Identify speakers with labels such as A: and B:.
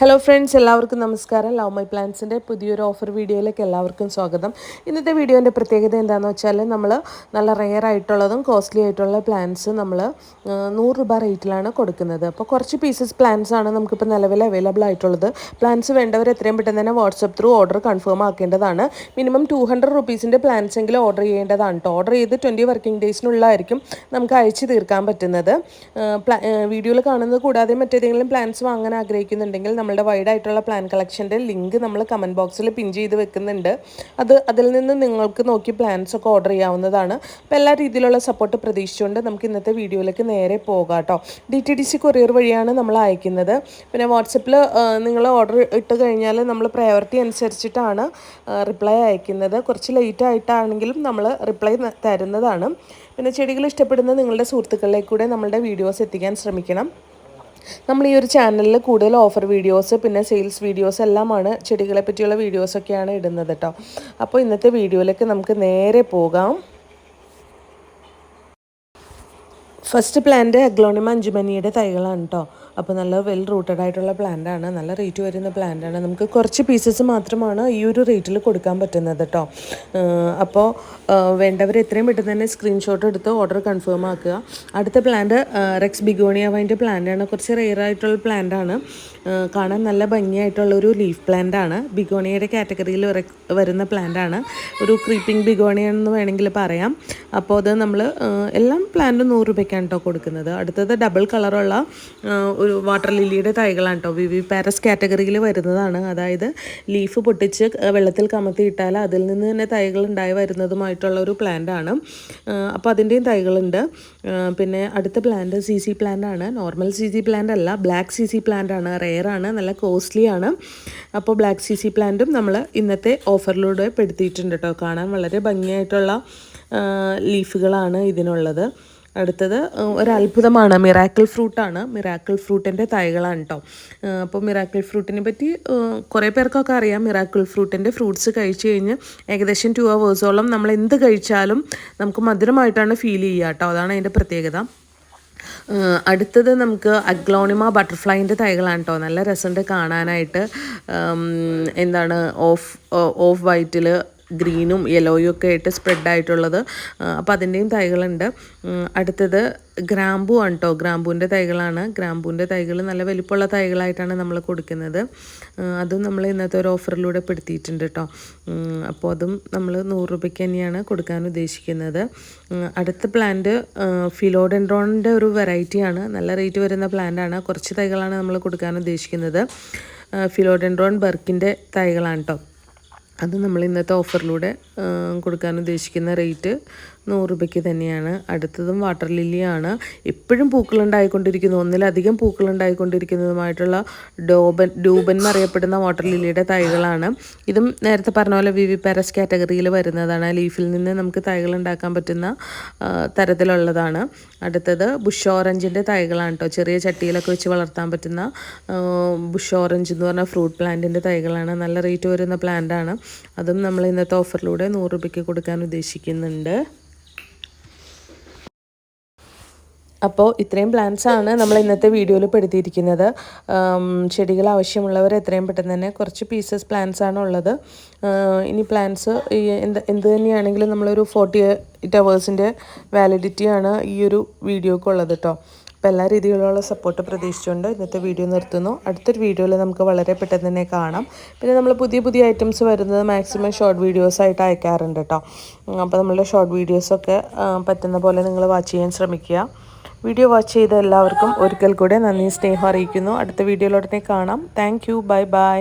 A: Hello friends എല്ലാവർക്കും നമസ്കാരം. Love my പ്ലാൻസിന്റെ പുതിയൊരു ഓഫർ വീഡിയോയിലേക്ക് എല്ലാവർക്കും സ്വാഗതം. ഇന്നത്തെ വീഡിയോന്റെ പ്രത്യേകത എന്താണെന്ന് വെച്ചാൽ നമ്മൾ നല്ല റെയർ ആയിട്ടുള്ളതും കോസ്റ്റ്ലി ആയിട്ടുള്ള പ്ലാൻസ് നമ്മൾ നൂറ് രൂപ റേറ്റിലാണ് കൊടുക്കുന്നത്. അപ്പോൾ കുറച്ച് പീസസ് പ്ലാൻസ് ആണ് നമുക്കിപ്പോൾ നിലവിൽ അവൈലബിൾ ആയിട്ടുള്ളത്. പ്ലാൻസ് വേണ്ടവർ എത്രയും പെട്ടെന്ന് തന്നെ വാട്സപ്പ് ത്രൂ ഓർഡർ കൺഫേം ആക്കേണ്ടതാണ്. മിനിമം ടു ഹൺഡ്രഡ് റുപ്പീസിന്റെ പ്ലാൻസ് എങ്കിലും ഓർഡർ ചെയ്യേണ്ടതാണ് കേട്ടോ ഓർഡർ ചെയ്ത് ട്വന്റി വർക്കിംഗ് ഡേയ്സിനുള്ളതായിരിക്കും നമുക്ക് അയച്ചു തീർക്കാൻ പറ്റുന്നത്. വീഡിയോയിൽ കാണുന്നത് കൂടാതെ മറ്റേതെങ്കിലും പ്ലാൻസ് വാങ്ങാൻ ആഗ്രഹിക്കുന്നുണ്ടെങ്കിൽ നമ്മളുടെ വൈഡ് ആയിട്ടുള്ള പ്ലാൻ കളക്ഷന്റെ ലിങ്ക് നമ്മൾ കമന്റ് ബോക്സിൽ പിൻ ചെയ്ത് വെക്കുന്നുണ്ട്. അത് അതിൽ നിന്ന് നിങ്ങൾക്ക് നോക്കി പ്ലാൻസ് ഒക്കെ ഓർഡർ ചെയ്യാവുന്നതാണ്. അപ്പോൾ എല്ലാ രീതിയിലുള്ള സപ്പോർട്ട് പ്രതീക്ഷിച്ചുകൊണ്ട് നമുക്ക് ഇന്നത്തെ വീഡിയോയിലേക്ക് നേരെ പോകാം കേട്ടോ D T D C courier വഴിയാണ് നമ്മൾ അയക്കുന്നത്. പിന്നെ വാട്സപ്പിൽ നിങ്ങൾ ഓർഡർ ഇട്ട് കഴിഞ്ഞാൽ നമ്മൾ പ്രയോറിറ്റി അനുസരിച്ചിട്ടാണ് റിപ്ലൈ അയക്കുന്നത്. കുറച്ച് ലേറ്റ് ആയിട്ടാണെങ്കിലും നമ്മൾ റിപ്ലൈ തരുന്നതാണ്. പിന്നെ ചെടികൾ ഇഷ്ടപ്പെടുന്ന നിങ്ങളുടെ സുഹൃത്തുക്കളിലേക്ക് കൂടെ നമ്മളുടെ വീഡിയോസ് എത്തിക്കാൻ ശ്രമിക്കണം. നമ്മൾ ഈ ഒരു ചാനലിൽ കൂടുതൽ ഓഫർ വീഡിയോസ് പിന്നെ സെയിൽസ് വീഡിയോസ് എല്ലാമാണ് ചെടികളെ പറ്റിയുള്ള വീഡിയോസൊക്കെയാണ് ഇടുന്നത് കേട്ടോ അപ്പോൾ ഇന്നത്തെ വീഡിയോയിലേക്ക് നമുക്ക് നേരെ പോകാം. ഫസ്റ്റ് പ്ലാന്റ് അഗ്ലോണിമ അഞ്ചുമനിയുടെ തൈകളാണ് കേട്ടോ അപ്പോൾ നല്ല വെൽ റൂട്ടഡ് ആയിട്ടുള്ള പ്ലാന്റ് ആണ്. നല്ല റേറ്റ് വരുന്ന പ്ലാന്റ് ആണ്. നമുക്ക് കുറച്ച് പീസസ് മാത്രമാണ് ഈ ഒരു റേറ്റിൽ കൊടുക്കാൻ പറ്റുന്നത് കേട്ടോ അപ്പോൾ വേണ്ടവർ എത്രയും പെട്ടെന്ന് തന്നെ സ്ക്രീൻഷോട്ട് എടുത്ത് ഓർഡർ കൺഫേം ആക്കുക. അടുത്ത പ്ലാന്റ് റെക്സ് ബിഗോണിയ വൈന്റെ പ്ലാന്റ് ആണ്. കുറച്ച് റെയർ ആയിട്ടുള്ള പ്ലാന്റ് ആണ്. കാണാൻ നല്ല ഭംഗിയായിട്ടുള്ള ഒരു ലീഫ് പ്ലാന്റ് ആണ്. ബിഗോണിയയുടെ കാറ്റഗറിയിൽ വരുന്ന പ്ലാന്റ് ആണ്. ഒരു ക്രീപ്പിംഗ് ബിഗോണിയ എന്ന് വേണമെങ്കിൽ പറയാം. അപ്പോൾ അത് നമ്മൾ എല്ലാം പ്ലാന്റ് നൂറ് രൂപയ്ക്കാണ് കേട്ടോ കൊടുക്കുന്നത്. അടുത്തത് ഡബിൾ കളറുള്ള ഒരു വാട്ടർ ലില്ലിയുടെ തൈകളാണ് കേട്ടോ വിവി പാരസ് കാറ്റഗറിയിൽ വരുന്നതാണ്. അതായത് ലീഫ് പൊട്ടിച്ച് വെള്ളത്തിൽ കമത്തിയിട്ടാൽ അതിൽ നിന്ന് തന്നെ തൈകൾ ഉണ്ടായി വരുന്നതുമായിട്ടുള്ള ഒരു പ്ലാന്റ് ആണ്. അപ്പോൾ അതിന്റെയും തൈകളുണ്ട്. പിന്നെ അടുത്ത പ്ലാന്റ് സി സി പ്ലാന്റ് ആണ്. നോർമൽ സി സി പ്ലാന്റ് അല്ല ബ്ലാക്ക് സി സി പ്ലാന്റ് ആണ്. റെയർ ആണ് നല്ല കോസ്റ്റ്ലി ആണ്. അപ്പോൾ ബ്ലാക്ക് സി സി പ്ലാന്റും നമ്മൾ ഇന്നത്തെ ഓഫറിലൂടെ പെടുത്തിയിട്ടുണ്ട് കേട്ടോ കാണാൻ വളരെ ഭംഗിയായിട്ടുള്ള ലീഫുകളാണ് ഇതിനുള്ളത്. അടുത്തത് ഒരു അത്ഭുതമാണ് മിറാക്കിൾ ഫ്രൂട്ടാണ് മിറാക്കിൾ ഫ്രൂട്ടിന്റെ തൈകളാണ് കേട്ടോ അപ്പോൾ മിറാക്കിൾ ഫ്രൂട്ടിനെ പറ്റി കുറേ പേർക്കൊക്കെ അറിയാം. മിറാക്കിൾ ഫ്രൂട്ടിന്റെ ഫ്രൂട്ട്സ് കഴിച്ച് കഴിഞ്ഞ് ഏകദേശം ടു അവേഴ്സോളം നമ്മൾ എന്ത് കഴിച്ചാലും നമുക്ക് മധുരമായിട്ടാണ് ഫീൽ ചെയ്യുക കേട്ടോ അതാണ് അതിന്റെ പ്രത്യേകത. അടുത്തത് നമുക്ക് അഗ്ലോണിമ ബട്ടർഫ്ലൈന്റെ തൈകളാണ് കേട്ടോ നല്ല രസമുണ്ട് കാണാനായിട്ട്. എന്താണ് ഓഫ് ഓഫ് വൈറ്റിൽ ഗ്രീനും യെല്ലോയും ഒക്കെ ആയിട്ട് സ്പ്രെഡ് ആയിട്ടുള്ളത്. അപ്പോൾ അതിന്റെയും തൈകളുണ്ട്. അടുത്തത് ഗ്രാമ്പു ആണ് കേട്ടോ ഗ്രാമ്പൂവിന്റെ തൈകളാണ്. ഗ്രാമ്പൂവിന്റെ തൈകൾ നല്ല വലിപ്പമുള്ള തൈകളായിട്ടാണ് നമ്മൾ കൊടുക്കുന്നത്. അതും നമ്മൾ ഇന്നത്തെ ഒരു ഓഫറിലൂടെ പെടുത്തിയിട്ടുണ്ട് കേട്ടോ അപ്പോൾ അതും നമ്മൾ നൂറ് രൂപയ്ക്ക് തന്നെയാണ് കൊടുക്കാൻ ഉദ്ദേശിക്കുന്നത്. അടുത്ത പ്ലാന്റ് ഫിലോഡെൻഡ്രോണിന്റെ ഒരു വെറൈറ്റിയാണ് നല്ല റേറ്റ് വരുന്ന പ്ലാന്റാണ് കുറച്ച് തൈകളാണ് നമ്മൾ കൊടുക്കാൻ ഉദ്ദേശിക്കുന്നത്. ഫിലോഡെൻഡ്രോൺ ബർക്കിന്റെ തൈകളാണ് കേട്ടോ അത് നമ്മൾ ഇന്നത്തെ ഓഫറിലൂടെ കൊടുക്കാൻ ഉദ്ദേശിക്കുന്ന റേറ്റ് നൂറ് രൂപയ്ക്ക് തന്നെയാണ്. അടുത്തതും വാട്ടർ ലില്ലിയാണ്. എപ്പോഴും പൂക്കളുണ്ടായിക്കൊണ്ടിരിക്കുന്നു. ഒന്നിലധികം പൂക്കളുണ്ടായിക്കൊണ്ടിരിക്കുന്നതുമായിട്ടുള്ള ഡോബൻ ഡൂബൻ എന്നറിയപ്പെടുന്ന വാട്ടർ ലില്ലിയുടെ തൈകളാണ്. ഇതും നേരത്തെ പറഞ്ഞ പോലെ വി വി പാരസ് കാറ്റഗറിയിൽ വരുന്നതാണ്. ലീഫിൽ നിന്ന് നമുക്ക് തൈകൾ ഉണ്ടാക്കാൻ പറ്റുന്ന തരത്തിലുള്ളതാണ്. അടുത്തത് ബുഷ് ഓറഞ്ചിന്റെ തൈകളാണ് കേട്ടോ. ചെറിയ ചട്ടിയിലൊക്കെ വെച്ച് വളർത്താൻ പറ്റുന്ന ബുഷ് ഓറഞ്ച് എന്ന് പറഞ്ഞ ഫ്രൂട്ട് പ്ലാന്റിന്റെ തൈകളാണ്. നല്ല റേറ്റ് വരുന്ന പ്ലാന്റാണ്. അതും നമ്മൾ ഇന്നത്തെ ഓഫറിലൂടെ നൂറ് രൂപയ്ക്ക് കൊടുക്കാൻ ഉദ്ദേശിക്കുന്നുണ്ട്. അപ്പോൾ ഇത്രയും പ്ലാന്റ്സ് ആണ് നമ്മൾ ഇന്നത്തെ വീഡിയോയിൽ പെടുത്തിയിരിക്കുന്നത്. ചെടികൾ ആവശ്യമുള്ളവർ എത്രയും പെട്ടെന്ന് തന്നെ കുറച്ച് പീസസ് പ്ലാന്റ്സ് ആണ് ഉള്ളത്. ഇനി പ്ലാന്റ്സ് എന്ത് എന്ത് തന്നെയാണെങ്കിലും നമ്മളൊരു ഫോർട്ടി എയ്റ്റ് അവേഴ്സിന്റെ വാലിഡിറ്റിയാണ് ഈ ഒരു വീഡിയോക്കുള്ളത് കേട്ടോ അപ്പോൾ എല്ലാ രീതിയിലുള്ള സപ്പോർട്ട് പ്രതീക്ഷിച്ചുകൊണ്ട് ഇന്നത്തെ വീഡിയോ നിർത്തുന്നു. അടുത്തൊരു വീഡിയോയിൽ നമുക്ക് വളരെ പെട്ടെന്ന് തന്നെ കാണാം. പിന്നെ നമ്മൾ പുതിയ പുതിയ ഐറ്റംസ് വരുന്നത് മാക്സിമം ഷോർട്ട് വീഡിയോസ് ആയിട്ട് അയക്കാറുണ്ട് കേട്ടോ അപ്പോൾ നമ്മളുടെ ഷോർട്ട് വീഡിയോസൊക്കെ പറ്റുന്ന പോലെ നിങ്ങൾ വാച്ച് ചെയ്യാൻ ശ്രമിക്കുക. വീഡിയോ വാച്ച് ചെയ്ത എല്ലാവർക്കും ഒരിക്കൽ കൂടെ നന്ദി സ്നേഹം അറിയിക്കുന്നു. അടുത്ത വീഡിയോയിലോടനെ കാണാം. Thank you bye bye